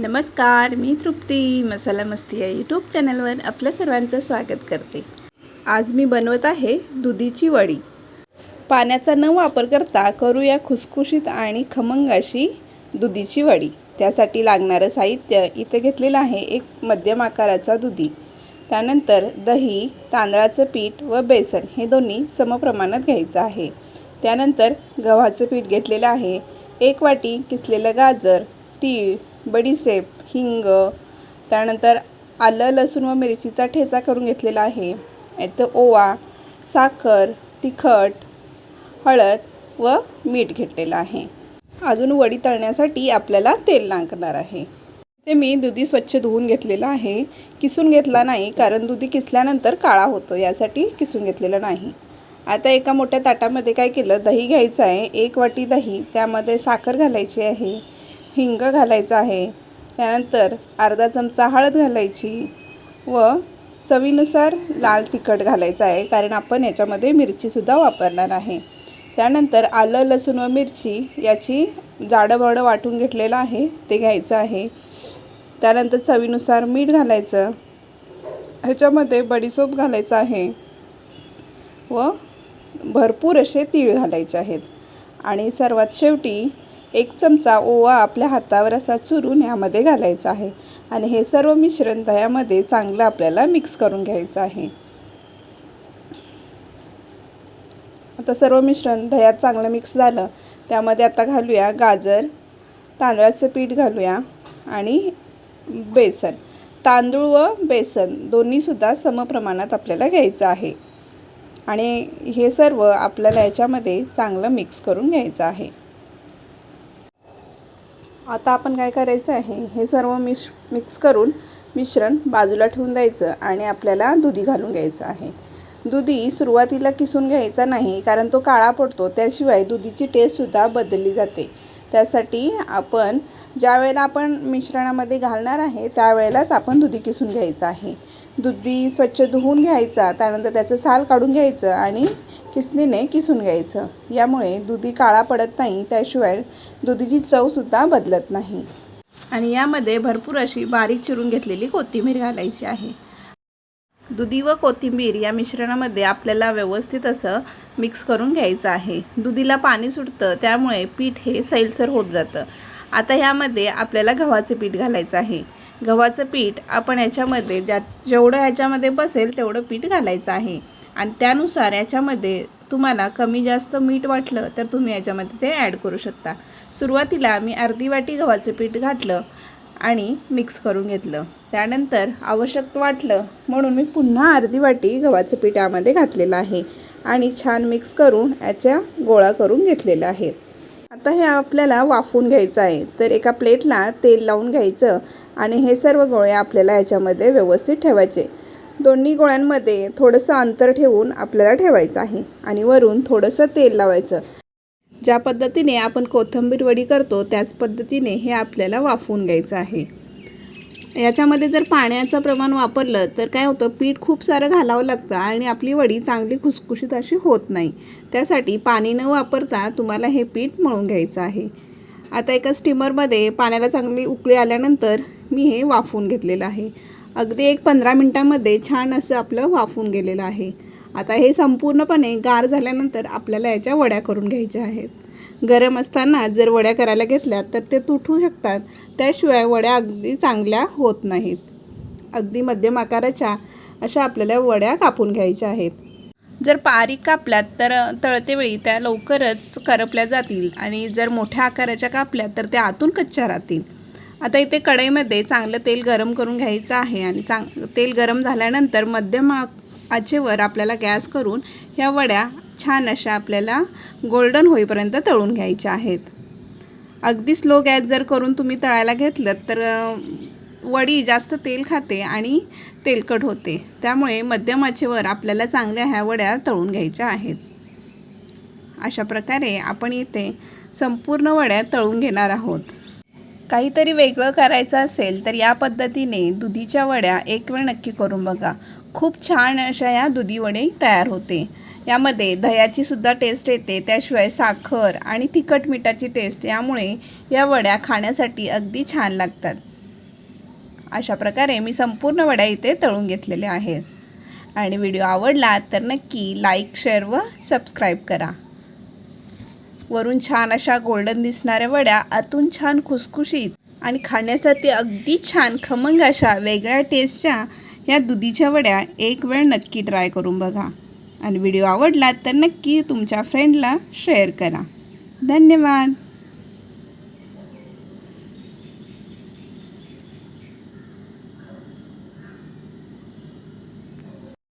नमस्कार मी तृप्ती मसाला मस्ती या यूट्यूब चॅनलवर आपलं सर्वांचं स्वागत करते. आज मी बनवत आहे दुधीची वडी. पाण्याचा न वापर करता करूया खुसखुशीत आणि खमंग अशी दुधीची वडी. त्यासाठी लागणारं साहित्य इथे घेतलेलं आहे एक मध्यम आकाराचा दुधी. त्यानंतर दही तांदळाचं पीठ व बेसन हे दोन्ही समप्रमाणात घ्यायचं आहे. त्यानंतर गव्हाचं पीठ घेतलेलं आहे. एक वाटी किसलेलं गाजर तीळ बडीसेप हिंग त्यानंतर आलं लसूण व मिरचीचा ठेचा करून घेतलेला आहे. यात ओवा साखर तिखट हळद व मीठ घेतलेलं आहे. अजून वडी तळण्यासाठी आपल्याला तेल लागणार आहे. ते मी दुधी स्वच्छ धुवून घेतलेलं आहे. किसून घेतला नाही कारण दुधी किसल्यानंतर काळा होतो यासाठी किसून घेतलेलं नाही. आता एका मोठ्या ताटामध्ये काय केलं? दही घ्यायचं आहे. एक वाटी दही त्यामध्ये साखर घालायची आहे. हिंग घालायचं आहे. त्यानंतर अर्धा चमचा हळद घालायची व चवीनुसार लाल तिखट घालायचं आहे कारण आपण याच्यामध्ये मिरचीसुद्धा वापरणार आहे. त्यानंतर आलं लसूण व मिरची याची जाडंबडं वाटून घेतलेलं आहे ते घ्यायचं आहे. त्यानंतर चवीनुसार मीठ घालायचं ह्याच्यामध्ये बडीसोप घालायचं आहे व भरपूर असे तीळ घालायचे आहेत. आणि सर्वात शेवटी एक चमचा ओवा आपल्या हातावर असा चुरून यामध्ये घालायचा आहे. आणि हे सर्व मिश्रण दह्यामध्ये चांगलं आपल्याला मिक्स करून घ्यायचं आहे. आता सर्व मिश्रण दह्यात चांगलं मिक्स झालं. त्यामध्ये आता घालूया गाजर तांदळाचं पीठ घालूया आणि बेसन. तांदूळ व बेसन दोन्हीसुद्धा समप्रमाणात आपल्याला घ्यायचं आहे. आणि हे सर्व आपल्याला याच्यामध्ये चांगलं मिक्स करून घ्यायचं आहे. आता आपण काय करायचं आहे? हे सर्व मिश मिक्स करून मिश्रण बाजूला ठेवून द्यायचं आणि आपल्याला दुधी घालून घ्यायचं आहे. दुधी सुरुवातीला किसून घ्यायचा नाही कारण तो काळा पडतो. त्याशिवाय दुधीची टेस्टसुद्धा बदलली जाते. त्यासाठी आपण ज्या वेळेला आपण मिश्रणामध्ये घालणार आहे त्यावेळेलाच आपण दुधी किसून घ्यायचं आहे. दुधी स्वच्छ धुवून घ्यायचा त्यानंतर त्याचं साल काढून घ्यायचं आणि किसणीने किसून घ्यायचं. यामुळे दुधी काळा पडत नाही त्याशिवाय दुधीची चवसुद्धा बदलत नाही. आणि यामध्ये भरपूर अशी बारीक चिरून घेतलेली कोथिंबीर घालायची आहे. दुधी व कोथिंबीर या मिश्रणामध्ये आपल्याला व्यवस्थित असं मिक्स करून घ्यायचं आहे. दुधीला पाणी सुटतं त्यामुळे पीठ हे सैलसर होत जातं. आता ह्यामध्ये आपल्याला गव्हाचे पीठ घालायचं आहे. गव्हाचं पीठ आपण याच्यामध्ये ज्या जेवढं ह्याच्यामध्ये बसेल तेवढं पीठ घालायचं आहे. आणि त्यानुसार याच्यामध्ये तुम्हाला कमी जास्त मीठ वाटलं तर तुम्ही याच्यामध्ये ते ॲड करू शकता. सुरुवातीला मी अर्धी वाटी गव्हाचं पीठ घातलं आणि मिक्स करून घेतलं. त्यानंतर आवश्यक वाटलं म्हणून मी पुन्हा अर्धी वाटी गव्हाचं पीठ यामध्ये घातलेलं आहे आणि छान मिक्स करून याच्या गोळा करून घेतलेल्या आहेत आता हे आपल्याला वाफवून घ्यायचं आहे. तर एका प्लेटला तेल लावून घ्यायचं आणि हे सर्व गोळे आपल्याला याच्यामध्ये व्यवस्थित ठेवायचे. दोन्ही गोळ्यांमध्ये थोडंसं अंतर ठेवून आपल्याला ठेवायचं आहे आणि वरून थोडंसं तेल लावायचं. ज्या पद्धतीने आपण कोथिंबीर वडी करतो त्याच पद्धतीने हे आपल्याला वाफवून घ्यायचं आहे. याच्यामध्ये जर पाण्याचं प्रमाण वापरलं तर काय होतं पीठ खूप सारं घालावं लागतं आणि आपली वडी चांगली खुसखुशीत अशी होत नाही. त्यासाठी पाणी न वापरता तुम्हाला हे पीठ मळून घ्यायचं आहे. आता एका स्टीमरमध्ये पाण्याला चांगली उकळी आल्यानंतर मी हे वाफवून घेतलेलं आहे. अगदी एक पंधरा मिनटामध्ये छान असं आपलं वाफून गेलेलं आहे. आता हे संपूर्णपणे गार झाल्यानंतर आपल्याला याच्या वड्या करून घ्यायच्या आहेत. गरम असताना जर वड्या करायला घेतल्या तर ते तुटू शकतात. त्याशिवाय वड्या अगदी चांगल्या होत नाहीत. अगदी मध्यम आकाराच्या अशा आपल्याला वड्या कापून घ्यायच्या आहेत. जर बारीक कापल्यात तर तळतेवेळी त्या लवकरच करपल्या जातील आणि जर मोठ्या आकाराच्या कापल्या तर त्या आतून कच्च्या राहतील. आता इथे कढईमध्ये चांगलं तेल गरम करून घ्यायचं आहे आणि चांग तेल गरम झाल्यानंतर मध्यम आचेवर आपल्याला गॅस करून ह्या वड्या छान अशा आपल्याला गोल्डन होईपर्यंत तळून घ्यायच्या आहेत. अगदी स्लो गॅस जर करून तुम्ही तळायला घेतलं तर वडी जास्त तेल खाते आणि तेलकट होते. त्यामुळे मध्यम आचेवर आपल्याला चांगल्या ह्या वड्या तळून घ्यायच्या आहेत. अशा प्रकारे आपण इथे संपूर्ण वड्या तळून घेणार आहोत. काहीतरी वेगळं करायचं असेल तर या पद्धतीने दुधीच्या वड्या एक वेळ नक्की करून बघा. खूप छान अशा या दुधी वडे तयार होते. यामध्ये दह्याची सुद्धा टेस्ट येते त्याशिवाय साखर आणि तिखट मिठाची टेस्ट यामुळे या वड्या खाण्यासाठी अगदी छान लागतात. अशा प्रकारे मी संपूर्ण वड्या इथे तळून घेतलेल्या आहेत. आणि व्हिडिओ आवडला तर नक्की लाईक शेअर व सबस्क्राईब करा. वरून छान अशा गोल्डन दिसणाऱ्या वड्या आतून छान खुसखुशीत आणि खाण्यासाठी अगदी छान खमंग अशा वेगळ्या टेस्टच्या या दुधीच्या वड्या एक वेळ नक्की ट्राय करून बघा. आणि व्हिडिओ आवडला तर नक्की तुमच्या फ्रेंडला शेअर करा. धन्यवाद.